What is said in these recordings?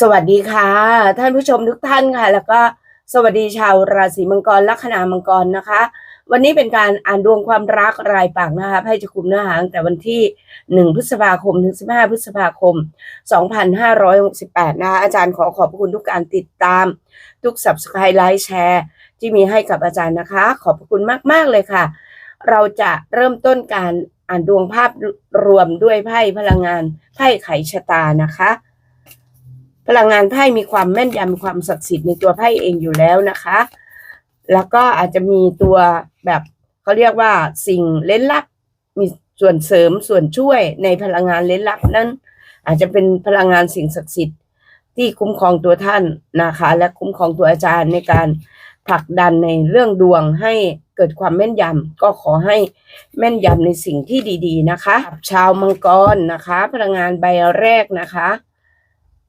สวัสดีค่ะ ท่านผู้ชมทุกท่านค่ะ แล้วก็สวัสดีชาวราศีมังกรลัคนามังกรนะคะ วันนี้เป็นการอ่านดวงความรักรายปากนะคะไพ่จะคุมเนื้อหาตั้งแต่วันที่ 1 พฤษภาคมถึง 15 พฤษภาคม 2568 นะคะอาจารย์ขอขอบพระคุณทุกการติดตาม ทุก subscribe ไลค์แชร์ที่มีให้กับอาจารย์นะคะ ขอบพระคุณมาก ๆ เลยค่ะ เราจะเริ่มต้นการอ่านดวงภาพรวมด้วยไพ่พลังงานไพ่ไขชะตานะคะ พลังงานไพ่มีความแม่นยำมีความศักดิ์สิทธิ์ในตัวไพ่เองอยู่แล้วนะคะ แล้วก็อาจจะมีตัวแบบเขาเรียกว่าสิ่งเล่นลับมีส่วนเสริมส่วนช่วยในพลังงานเล่นลับนั้น อาจจะเป็นพลังงานสิ่งศักดิ์สิทธิ์ที่คุ้มครองตัวท่านนะคะ และคุ้มครองตัวอาจารย์ในการผลักดันในเรื่องดวงให้เกิดความแม่นยำก็ขอให้แม่นยำในสิ่งที่ดี ๆ นะคะ ชาวมังกรนะคะ พลังงานใบแรกนะคะ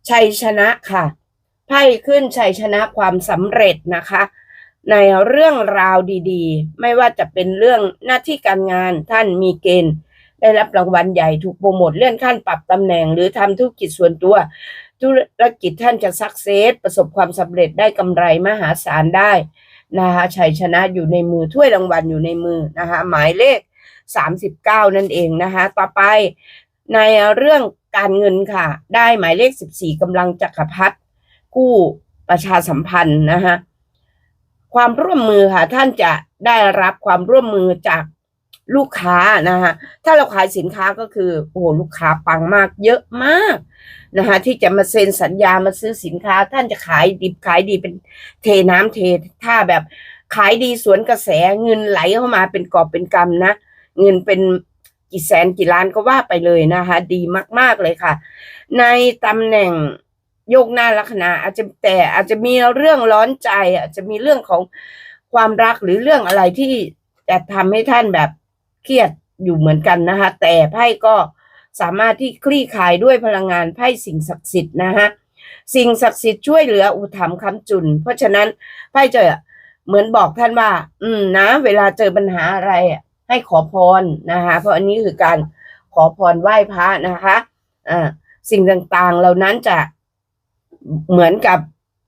ชัยชนะค่ะไพ่ขึ้นชัยชนะความสำเร็จนะคะ ในเรื่องราวดีๆ ไม่ว่าจะเป็นเรื่องหน้าที่การงานท่านมีเกณฑ์ได้รับรางวัลใหญ่ถูกโปรโมทเลื่อนขั้นปรับตำแหน่ง หรือทำธุรกิจส่วนตัว ธุรกิจท่านจะสักเซสประสบความสำเร็จได้กำไรมหาศาลได้นะคะชัยชนะอยู่ในมือถ้วยรางวัลอยู่ในมือนะคะหมายเลข 39 นั่นเองนะคะ ต่อไป ในเรื่องการเงินค่ะ ได้หมายเลข 14กำลังจักรพรรดิกู้ประชาสัมพันธ์นะคะความร่วมมือค่ะท่านจะได้รับความร่วมมือจากลูกค้านะคะถ้าเราขายสินค้าก็คือโอ้โหลูกค้าปังมากเยอะมากนะคะที่จะมาเซ็นสัญญามาซื้อสินค้า ท่านจะขายดิบขายดีเป็นเทน้ำเทถ้าแบบขายดีสวนกระแสเงินไหลเข้ามาเป็นกอบเป็นกำนะ เงินเป็น กี่แสนกี่ล้านก็ว่าไปเลยนะคะ ดีมาก ๆเลยค่ะ ในตำแหน่งโยกหน้าลัคนาอาจจะแต่อาจจะมีเรื่องร้อนใจ อาจจะมีเรื่องของความรักหรือเรื่องอะไรที่จะทำให้ท่านแบบเครียดอยู่เหมือนกันนะคะ แต่ไพ่ก็สามารถที่คลี่คลายด้วยพลังงานไพ่สิ่งศักดิ์สิทธิ์นะคะสิ่งศักดิ์สิทธิ์ช่วยเหลืออุธรรมคำจุน เพราะฉะนั้นไพ่จะเหมือนบอกท่านว่า อืมนะ เวลาเจอปัญหาอะไรอะ ให้ขอพรนะคะ เพราะอันนี้คือการขอพรไหว้พระนะคะอ่าสิ่งต่างๆเหล่านั้นจะเหมือนกับ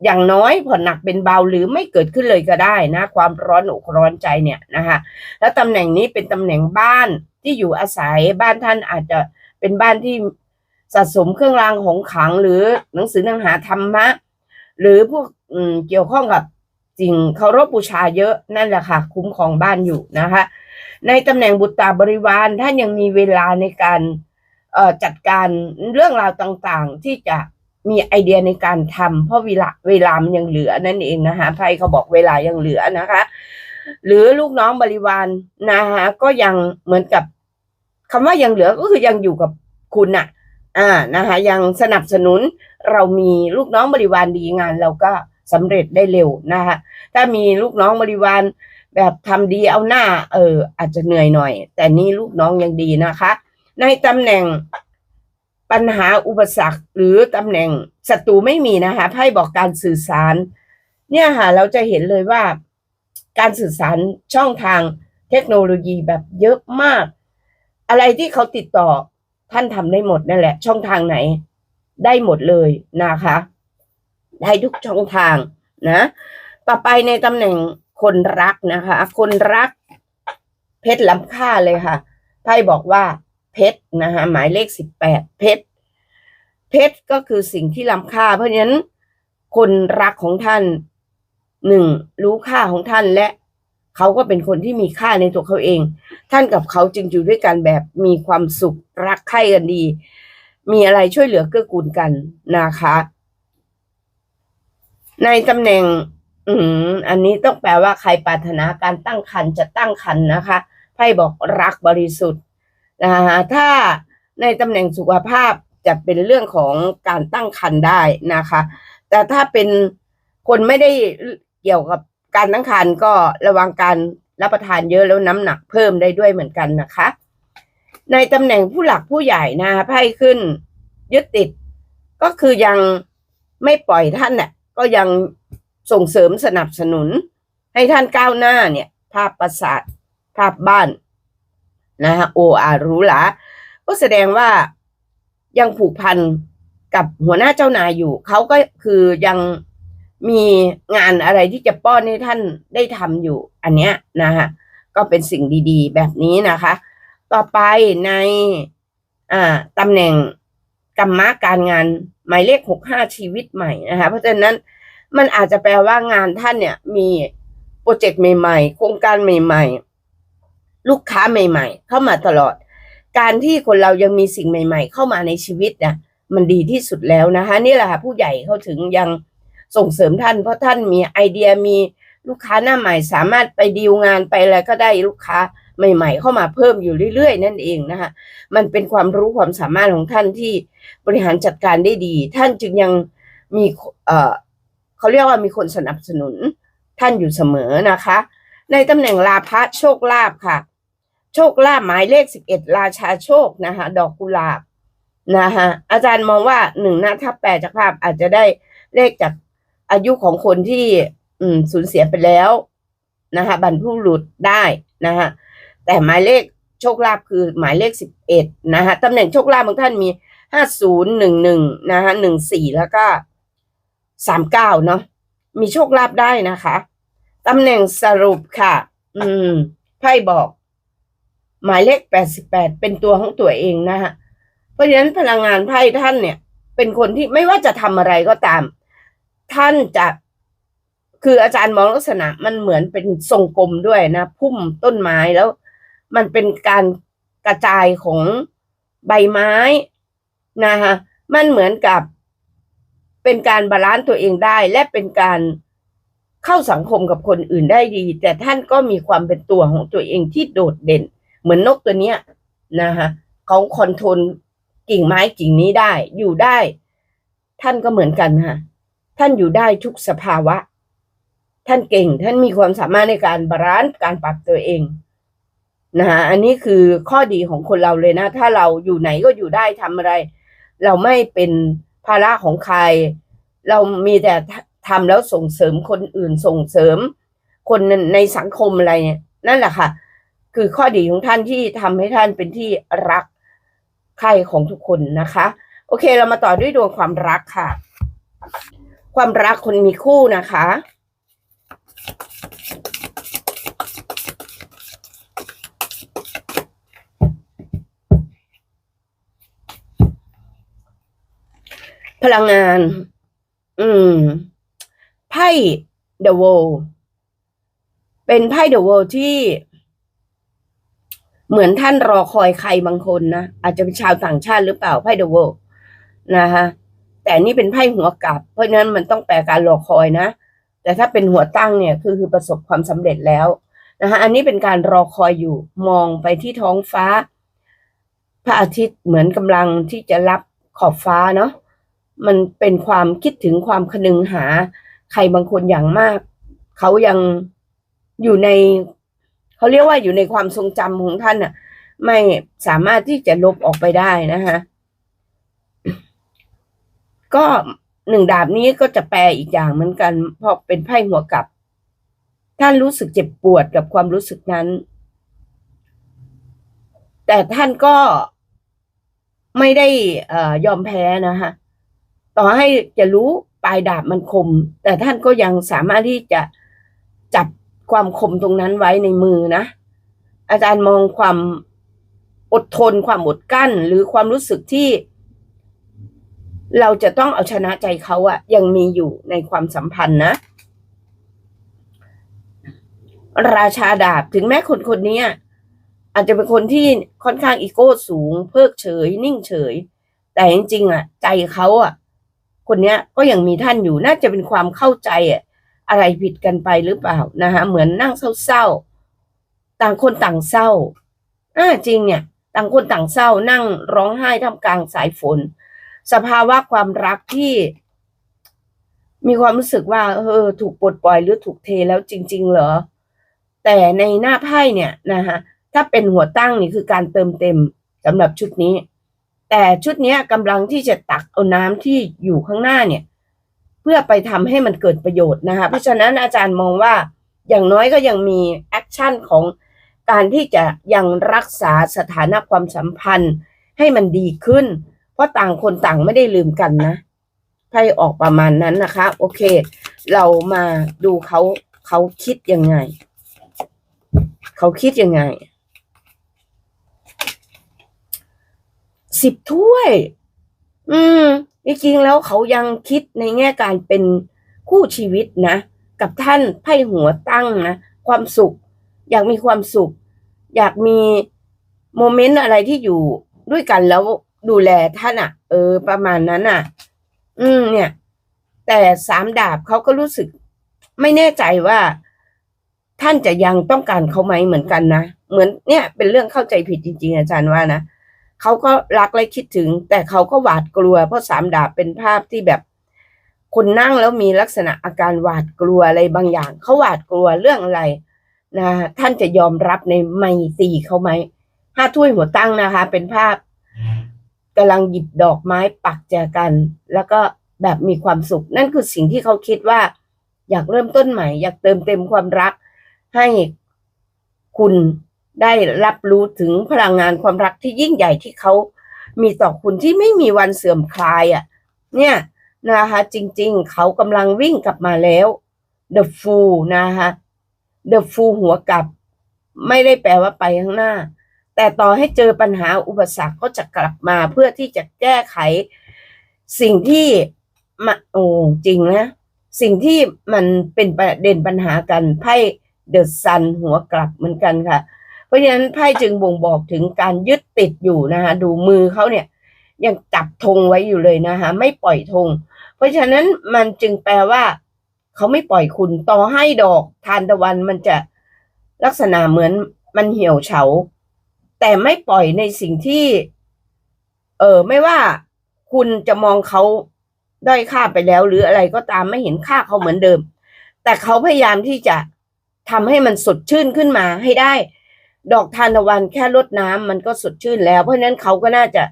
อย่างน้อยผ่อนหนักเป็นเบาหรือไม่เกิดขึ้นเลยก็ได้นะ ความร้อนอกร้อนใจเนี่ยนะคะแล้วตำแหน่งนี้เป็นตำแหน่งบ้านที่อยู่อาศัยบ้านท่านอาจจะเป็นบ้านที่สะสมเครื่องรางของขลังหรือหนังสือหนังหาธรรมะ หรือพวกเกี่ยวข้องกับสิ่งเคารพบูชาเยอะนั่นแหละค่ะ คุ้มครองบ้านอยู่นะคะ ในตำแหน่งบุตรตาบริวารท่านยังมีเวลาในการจัดการเรื่องราวต่างๆ ที่จะมีไอเดียในการทำเพราะเวลาเวลามันยังเหลือนั่นเองนะคะไพ่เขาบอกเวลายังเหลือนะคะ หรือลูกน้องบริวารนะคะก็ยังเหมือนกับคำว่ายังเหลือก็คือยังอยู่กับคุณน่ะอ่านะคะยังสนับสนุนเรามีลูกน้องบริวารดีงาน เราก็สำเร็จได้เร็วนะคะถ้ามีลูกน้องบริวาร แบบทำดีเอาหน้า เออ อาจจะเหนื่อยหน่อย แต่นี่ลูกน้องยังดีนะคะ ในตำแหน่งปัญหาอุปสรรค หรือตำแหน่งศัตรูไม่มีนะคะไพ่บอกการสื่อสาร เนี่ยค่ะ เราจะเห็นเลยว่า การสื่อสารช่องทางเทคโนโลยีแบบเยอะมาก อะไรที่เขาติดต่อท่านทำได้หมดนั่นแหละ ช่องทางไหน ได้หมดเลยนะคะ ได้ทุกช่องทางนะ ต่อไปในตำแหน่ง คนรักนะคะ คนรัก เพชรล้ำค่าเลยค่ะไพ่บอกว่า เพชรนะคะหมายเลขสิบแปดเพชรเพชรก็คือสิ่งที่ล้ำค่า เพราะฉะนั้น คนรักของท่านหนึ่งรู้ค่าของท่านและเขาก็เป็นคนที่มีค่าในตัวเขาเอง ท่านกับเขาจึงอยู่ด้วยกันแบบมีความสุขรักใคร่กันดี มีอะไรช่วยเหลือเกื้อกูลกันนะคะ ในตำแหน่ง อืม อันนี้ต้องแปลว่าใครปรารถนาการตั้งครรภ์จะตั้งครรภ์นะคะไพ่บอกรักบริสุทธิ์นะคะถ้าในตำแหน่งสุขภาพจะเป็นเรื่องของการตั้งครรภ์ได้นะคะ แต่ถ้าเป็นคนไม่ได้เกี่ยวกับการตั้งครรภ์ก็ระวังการรับประทานเยอะแล้วน้ำหนักเพิ่มได้ด้วยเหมือนกันนะคะ ในตำแหน่งผู้หลักผู้ใหญ่นะคะไพ่ขึ้นยึดติด ก็คือยังไม่ปล่อยท่านเนี่ยก็ยัง ส่งเสริมสนับสนุน ให้ท่านก้าวหน้าเนี่ย ภาพปราสาทภาพบ้านนะฮะโออารู้ลาก็แสดงว่ายังผูกพันกับหัวหน้าเจ้านายอยู่ เขาก็คือยังมีงานอะไรที่จะป้อนให้ท่านได้ทำอยู่ อันเนี้ยนะคะก็เป็นสิ่งดีๆ แบบนี้นะคะ ต่อไปในอ่าตำแหน่งกรรมะการงานหมายเลขหกห้าชีวิตใหม่นะคะเพราะฉะนั้น มันอาจจะแปลว่างานท่านเนี่ย มีโปรเจกต์ใหม่ๆ โครงการใหม่ ๆ ลูกค้าใหม่ ๆ เข้ามาตลอด การที่คนเรายังมีสิ่งใหม่ ๆ เข้ามาในชีวิตนะมันดีที่สุดแล้วนะคะนี่แหละค่ะผู้ใหญ่เขาถึงยังส่งเสริมท่าน เพราะท่านมีไอเดียมีลูกค้าหน้าใหม่สามารถไปดีลงานไปอะไรก็ได้ลูกค้าใหม่ ๆ เข้ามาเพิ่มอยู่เรื่อย ๆ นั่นเองนะคะมันเป็นความรู้ความสามารถของท่านที่บริหารจัดการได้ดี ท่านจึงยังมีเอ่อ เขาเรียกว่ามีคนสนับสนุนท่านอยู่เสมอนะคะ ในตำแหน่งลาภะโชคลาภค่ะ โชคลาภหมายเลขสิบเอ็ดราชาโชคนะคะดอกกุหลาบนะคะอาจารย์มองว่าหนึ่งนะถ้าแปลจากภาพอาจจะได้เลขจากอายุของคนที่อืมสูญเสียไปแล้วนะคะบรรพบุรุษได้นะคะแต่หมายเลขโชคลาภคือหมายเลขสิบเอ็ดนะคะตำแหน่งโชคลาภของท่านมีห้าศูนย์หนึ่งหนึ่งนะคะหนึ่งสี่แล้วก็ สามเก้าเนาะมีโชคลาภได้นะคะตำแหน่งสรุปค่ะ อืมไพ่บอก หมายเลขแปดสิบแปดเป็นตัวของตัวเองนะคะเพราะฉะนั้นพลังงานไพ่ท่านเนี่ย เป็นคนที่ไม่ว่าจะทำอะไรก็ตาม ท่านจะคืออาจารย์มองลักษณะมันเหมือนเป็นทรงกลมด้วยนะพุ่มต้นไม้แล้ว มันเป็นการกระจายของใบไม้นะคะมันเหมือนกับ เป็นการบาลานซ์ตัวเองได้ และเป็นการเข้าสังคมกับคนอื่นได้ดี แต่ท่านก็มีความเป็นตัวของตัวเองที่โดดเด่น เหมือนนกตัวเนี้ยนะคะเขาคอนโทรลกิ่งไม้กิ่งนี้ได้ อยู่ได้ ท่านก็เหมือนกันค่ะท่านอยู่ได้ทุกสภาวะ ท่านเก่ง ท่านมีความสามารถในการบาลานซ์การปรับตัวเองนะคะอันนี้คือข้อดีของคนเราเลยนะ ถ้าเราอยู่ไหนก็อยู่ได้ทำอะไร เราไม่เป็น ภาระของใคร เรามีแต่ทำแล้วส่งเสริมคนอื่นส่งเสริม คนในสังคมอะไรเนี่ยนั่นแหละค่ะ คือข้อดีของท่านที่ทำให้ท่านเป็นที่รักใครของทุกคนนะคะ โอเค เรามาต่อด้วยดวงความรักค่ะ ความรักคนมีคู่นะคะ พลังงาน อืม ไพ่ The World เป็นไพ่ The World ที่เหมือนท่านรอคอยใครบางคนนะ อาจจะเป็นชาวต่างชาติหรือเปล่าไพ่ The World นะคะแต่นี่เป็นไพ่หัวกลับ เพราะฉะนั้นมันต้องแปลการรอคอยนะ แต่ถ้าเป็นหัวตั้งเนี่ยคือคือประสบความสำเร็จแล้วนะคะอันนี้เป็นการรอคอยอยู่มองไปที่ท้องฟ้า พระอาทิตย์เหมือนกำลังที่จะรับขอบฟ้าเนาะ มันเป็นความคิดถึงความคนึงหา ใครบางคนอย่างมาก เขายังอยู่ใน เขาเรียกว่าอยู่ในความทรงจำของท่านน่ะไม่สามารถที่จะลบออกไปได้นะคะก็หนึ่งดาบนี้ก็จะแปลอีกอย่างเหมือนกัน เพราะเป็นไพ่หัวกลับ ท่านรู้สึกเจ็บปวดกับความรู้สึกนั้น แต่ท่านก็ไม่ได้อ่อยอมแพ้นะคะ ต่อให้จะรู้ปลายดาบมันคม แต่ท่านก็ยังสามารถที่จะจับความคมตรงนั้นไว้ในมือนะ อาจารย์มองความอดทนความอดกั้น หรือความรู้สึกที่ เราจะต้องเอาชนะใจเขาอะยังมีอยู่ในความสัมพันธ์นะ ราชาดาบถึงแม้คนคนนี้อาจจะเป็นคนที่ค่อนข้างอีโก้สูง เพิกเฉย นิ่งเฉย แต่จริงๆอะใจเขาอะ คนเนี้ยก็ยังมีท่านอยู่น่าจะเป็นความเข้าใจอะอะไรผิดกันไปหรือเปล่านะคะเหมือนนั่งเศร้าๆต่างคนต่างเศร้าอ่าจริงเนี่ย ต่างคนต่างเศร้านั่งร้องไห้ท่ามกลางสายฝน สภาวะความรักที่ มีความรู้สึกว่า เออ ถูกปลดปล่อยหรือถูกเทแล้วจริง ๆ เหรอ แต่ในหน้าไพ่เนี่ยนะคะถ้าเป็นหัวตั้งนี่คือการเติมเต็มสำหรับชุดนี้ แต่ชุดนี้กำลังที่จะตักเอาน้ำที่อยู่ข้างหน้าเนี่ย เพื่อไปทำให้มันเกิดประโยชน์นะคะเพราะฉะนั้นอาจารย์มองว่าอย่างน้อยก็ยังมีแอคชั่นของการที่จะยังรักษาสถานะความสัมพันธ์ให้มันดีขึ้น เพราะต่างคนต่างไม่ได้ลืมกันนะไพ่ออกประมาณนั้นนะคะ โอเค เรามาดูเขาเขาคิดยังไง เขาคิดยังไง สิบถ้วย อืมจริงๆแล้วเขายังคิดในแง่การเป็นคู่ชีวิตนะ กับท่านไพ่หัวตั้งนะ ความสุข อยากมีความสุข อยากมีโมเมนต์อะไรที่อยู่ด้วยกันแล้วดูแลท่านอะ่ะ เออ ประมาณนั้นอะ อืม เนี่ย แต่สามดาบเขาก็รู้สึก ไม่แน่ใจว่า ท่านจะยังต้องการเขาไหมเหมือนกันนะ เหมือนเนี่ย เป็นเรื่องเข้าใจผิดจริง ๆ อาจารย์ว่านะ เขาก็รักและคิดถึง แต่เขาก็หวาดกลัว เพราะสามดาบเป็นภาพที่แบบ คนนั่งแล้วมีลักษณะอาการหวาดกลัวอะไรบางอย่าง เขาหวาดกลัวเรื่องอะไรนะท่านจะยอมรับในไมตรีเขาไหมห้าถ้วยหัวตั้งนะคะ เป็นภาพกำลังหยิบดอกไม้ปักแจกัน แล้วก็แบบมีความสุข นั่นคือสิ่งที่เขาคิดว่า อยากเริ่มต้นใหม่ อยากเติมเต็มความรัก ให้คุณ ได้รับรู้ถึงพลังงานความรักที่ยิ่งใหญ่ที่เขามีต่อคุณที่ไม่มีวันเสื่อมคลายอะ เนี่ยนะคะจริงๆ เขากำลังวิ่งกลับมาแล้ว The Fool นะคะ The Fool หัวกลับ ไม่ได้แปลว่าไปข้างหน้า แต่ต่อให้เจอปัญหาอุปสรรคก็จะกลับมาเพื่อที่จะแก้ไข สิ่งที่มาโอ้จริงนะ สิ่งที่มันเป็นประเด็นปัญหากันไพ่เดอะซันหัวกลับเหมือนกันค่ะ ราะฉะนั้นไพ่จึงบ่งบอกถึงการยึดติดอยู่นะคะดูมือเขาเนี่ยยังจับธงไว้อยู่เลยนะคะไม่ปล่อยธงเพราะฉะนั้นมันจึงแปลว่า เขาไม่ปล่อยคุณต่อให้ดอกทานตะวันมันจะลักษณะเหมือนมันเหี่ยวเฉา แต่ไม่ปล่อยในสิ่งที่ เออไม่ว่าคุณจะมองเขาด้อยค่าไปแล้ว หรืออะไรก็ตามไม่เห็นค่าเขาเหมือนเดิม แต่เขาพยายามที่จะทำให้มันสดชื่นขึ้นมาให้ได้ ดอกทานตะวันแค่ลดน้ำมันก็สดชื่นแล้ว เพราะฉะนั้นเขาก็น่าจะ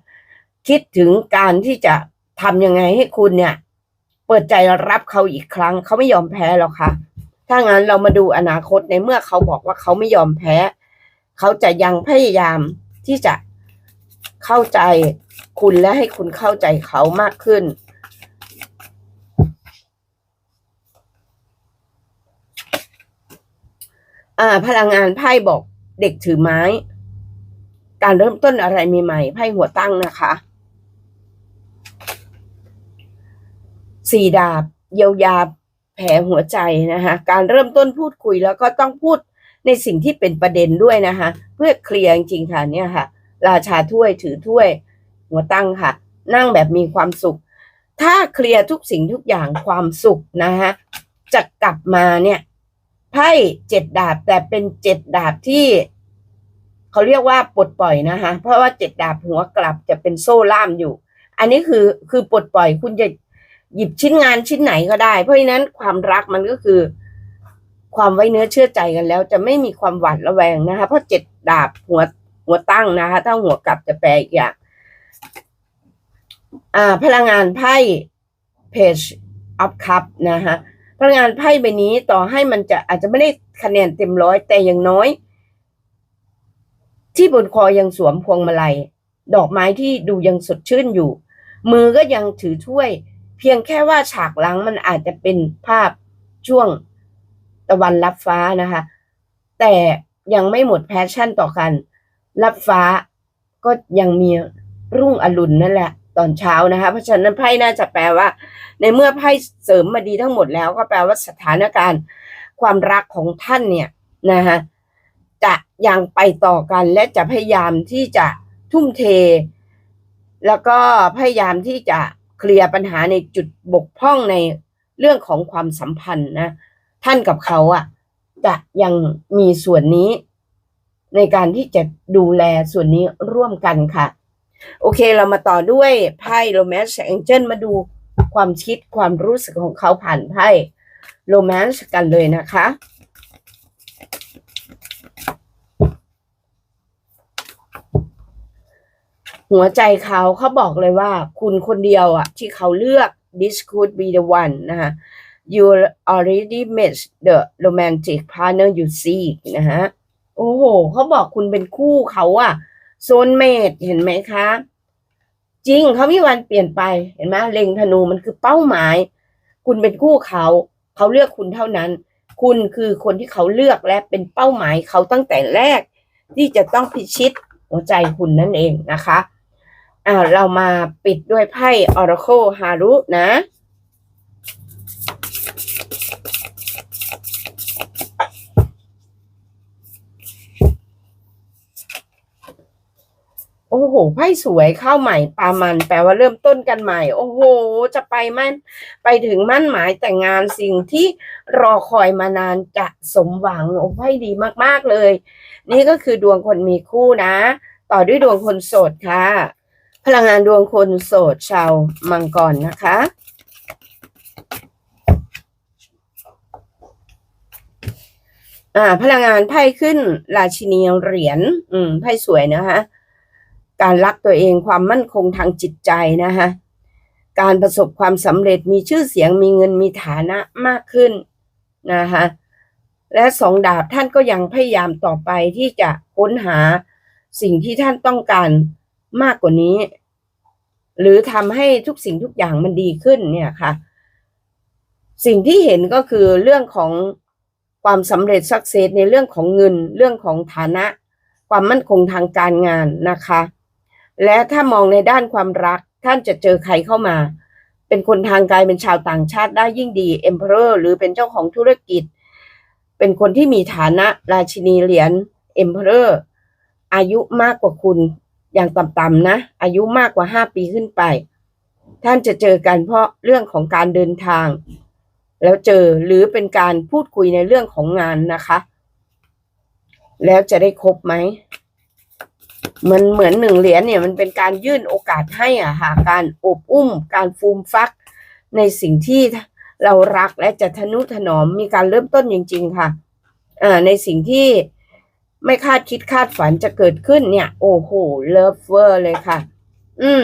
คิดถึงการที่จะทำยังไงให้คุณเนี่ย เปิดใจรับเขาอีกครั้ง เขาไม่ยอมแพ้หรอกค่ะ ถ้างั้นเรามาดูอนาคตในเมื่อเขาบอกว่าเขาไม่ยอมแพ้ เขาจะยังพยายามที่จะเข้าใจคุณและให้คุณเข้าใจเขามากขึ้นอ่าพลังงานไพ่บอก เด็กถือไม้ การเริ่มต้นอะไรใหม่ๆไพ่หัวตั้งนะคะสี่ดาบ เยียวยาแผลหัวใจนะคะการเริ่มต้นพูดคุยแล้วก็ต้องพูดในสิ่งที่เป็นประเด็นด้วยนะคะเพื่อเคลียร์จริงๆค่ะเนี่ยค่ะ ราชาถ้วยถือถ้วย หัวตั้งค่ะ นั่งแบบมีความสุข ถ้าเคลียร์ทุกสิ่งทุกอย่างความสุขนะคะจะกลับมาเนี่ย ไพ่เจ็ดดาบแต่เป็นเจ็ดดาบที่เขาเรียกว่าปลดปล่อยนะคะเพราะว่าเจ็ดดาบหัวกลับจะเป็นโซ่ล่ามอยู่ อันนี้คือคือปลดปล่อยคุณจะหยิบชิ้นงานชิ้นไหนก็ได้ เพราะฉะนั้นความรักมันก็คือ ความไว้เนื้อเชื่อใจกันแล้ว จะไม่มีความหวาดระแวงนะคะเพราะเจ็ดดาบหัวหัวตั้งนะคะ ถ้าหัวกลับจะแปลอีกอย่างอ่าพลังงานไพ่ page of cup นะคะ พลังงานไพ่ใบนี้ต่อให้มันจะอาจจะไม่ได้คะแนนเต็มร้อยแต่อย่างน้อย ที่บนคอยังสวมพวงมาลัย ดอกไม้ที่ดูยังสดชื่นอยู่ มือก็ยังถือถ้วย เพียงแค่ว่าฉากหลังมันอาจจะเป็นภาพช่วงตะวันรับฟ้านะคะ แต่ยังไม่หมดแพชชั่นต่อกัน รับฟ้าก็ยังมีรุ่งอรุณนั่นแหละ ตอนเช้านะคะ เพราะฉะนั้นไพ่น่าจะแปลว่า ในเมื่อไพ่เสริมมาดีทั้งหมดแล้ว ก็แปลว่าสถานการณ์ ความรักของท่านเนี่ยนะคะจะยังไปต่อกันและจะพยายามที่จะทุ่มเท แล้วก็พยายามที่จะเคลียร์ปัญหาในจุดบกพร่องในเรื่องของความสัมพันธ์นะท่านกับเขาอะจะยังมีส่วนนี้ในการที่จะดูแลส่วนนี้ร่วมกันค่ะ โอเคเรามาต่อด้วยไพ่โรแมนต์แองเจิลมาดูความคิดความรู้สึกของเขาผ่านไพ่โรแมนต์กันเลยนะคะ หัวใจเขาเขาบอกเลยว่า คุณคนเดียวอะที่เขาเลือก this could be the one นะคะ you already met the romantic partner you seek นะฮะ โอ้โหเขาบอกคุณเป็นคู่เขาอะ โซนเมดเห็นไหมคะ จริงเขามีวันเปลี่ยนไปเห็นไหมเล็งธนูมันคือเป้าหมาย คุณเป็นคู่เขา เขาเลือกคุณเท่านั้น คุณคือคนที่เขาเลือกและเป็นเป้าหมายเขาตั้งแต่แรก ที่จะต้องพิชิตหัวใจคุณนั่นเองนะคะอ่าเรามาปิดด้วยไพ่ Oracle Haru นะ โอ้โห ไพ่สวยเข้าใหม่ปามัน แปลว่าเริ่มต้นกันใหม่ โอ้โห จะไปมั่น ไปถึงมั่นหมายแต่งงานสิ่งที่รอคอยมานานจะสมหวัง โอ้ไพ่ดีมากๆเลย นี่ก็คือดวงคนมีคู่นะ ต่อด้วยดวงคนโสดค่ะ พลังงานดวงคนโสดชาวมังกรนะคะอ่า พลังงานไพ่ขึ้นราชินีเหรียญ อืม ไพ่สวยนะคะ การรักตัวเองความมั่นคงทางจิตใจนะคะการประสบความสำเร็จมีชื่อเสียงมีเงินมีฐานะมากขึ้นนะคะและสองดาบท่านก็ยังพยายามต่อไปที่จะค้นหาสิ่งที่ท่านต้องการมากกว่านี้ หรือทำให้ทุกสิ่งทุกอย่างมันดีขึ้นเนี่ยค่ะ สิ่งที่เห็นก็คือเรื่องของความสำเร็จสักเซสในเรื่องของเงิน เรื่องของฐานะ ความมั่นคงทางการงานนะคะ และถ้ามองในด้านความรัก ท่านจะเจอใครเข้ามา เป็นคนทางไกลเป็นชาวต่างชาติได้ยิ่งดี Emperor หรือเป็นเจ้าของธุรกิจ เป็นคนที่มีฐานะราชินีเหรียญ Emperor อายุมากกว่าคุณอย่างต่ำๆนะ อายุมากกว่าห้าปีขึ้นไป ท่านจะเจอกันเพราะเรื่องของการเดินทาง แล้วเจอหรือเป็นการพูดคุยในเรื่องของงานนะคะ แล้วจะได้ครบไหม มันเหมือนหนึ่งเหรียญเนี่ยมันเป็นการยื่นโอกาสให้อะค่ะการอบอุ้ม การฟูมฟัก ในสิ่งที่เรารักและจะทนุถนอมมีการเริ่มต้นจริง ๆ ค่ะอ่าในสิ่งที่ไม่คาดคิดคาดฝันจะเกิดขึ้นเนี่ย โอ้โหเลิฟเวอร์เลยค่ะ อืม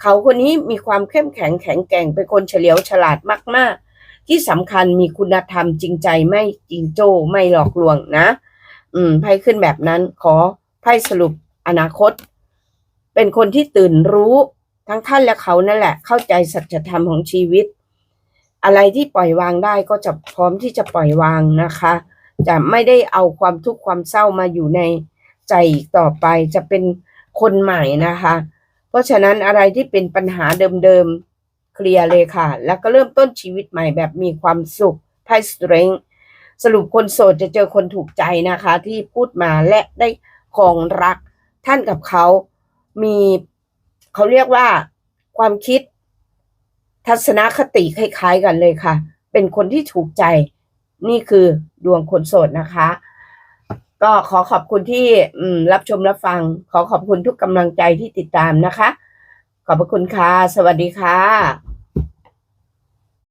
เขาคนนี้มีความเข้มแข็งแข็งแกร่งเป็นคนเฉลียวฉลาดมาก ๆ ที่สำคัญมีคุณธรรมจริงใจไม่จริงโจ้ไม่หลอกลวงนะ อืมไพ่ขึ้นแบบนั้นขอไพ่สรุป อนาคต เป็นคนที่ตื่นรู้ทั้งท่านและเขานั่นแหละ เข้าใจสัจธรรมของชีวิต อะไรที่ปล่อยวางได้ก็จะพร้อมที่จะปล่อยวางนะคะ จะไม่ได้เอาความทุกข์ความเศร้ามาอยู่ในใจอีกต่อไปจะเป็นคนใหม่นะคะ เพราะฉะนั้นอะไรที่เป็นปัญหาเดิมๆเคลียร์เลยค่ะ แล้วก็เริ่มต้นชีวิตใหม่แบบมีความสุขไพ่สเตรงสรุปคนโสดจะเจอคนถูกใจนะคะ ที่พูดมาและได้ครองรัก ท่านกับเขามีเขาเรียกว่าความคิดทัศนคติคล้ายๆกันเลยค่ะ เป็นคนที่ถูกใจ นี่คือดวงคนโสดนะคะ ก็ขอขอบคุณที่รับชมรับฟัง ขอขอบคุณทุกกำลังใจที่ติดตามนะคะ ขอบพระคุณค่ะ สวัสดีค่ะ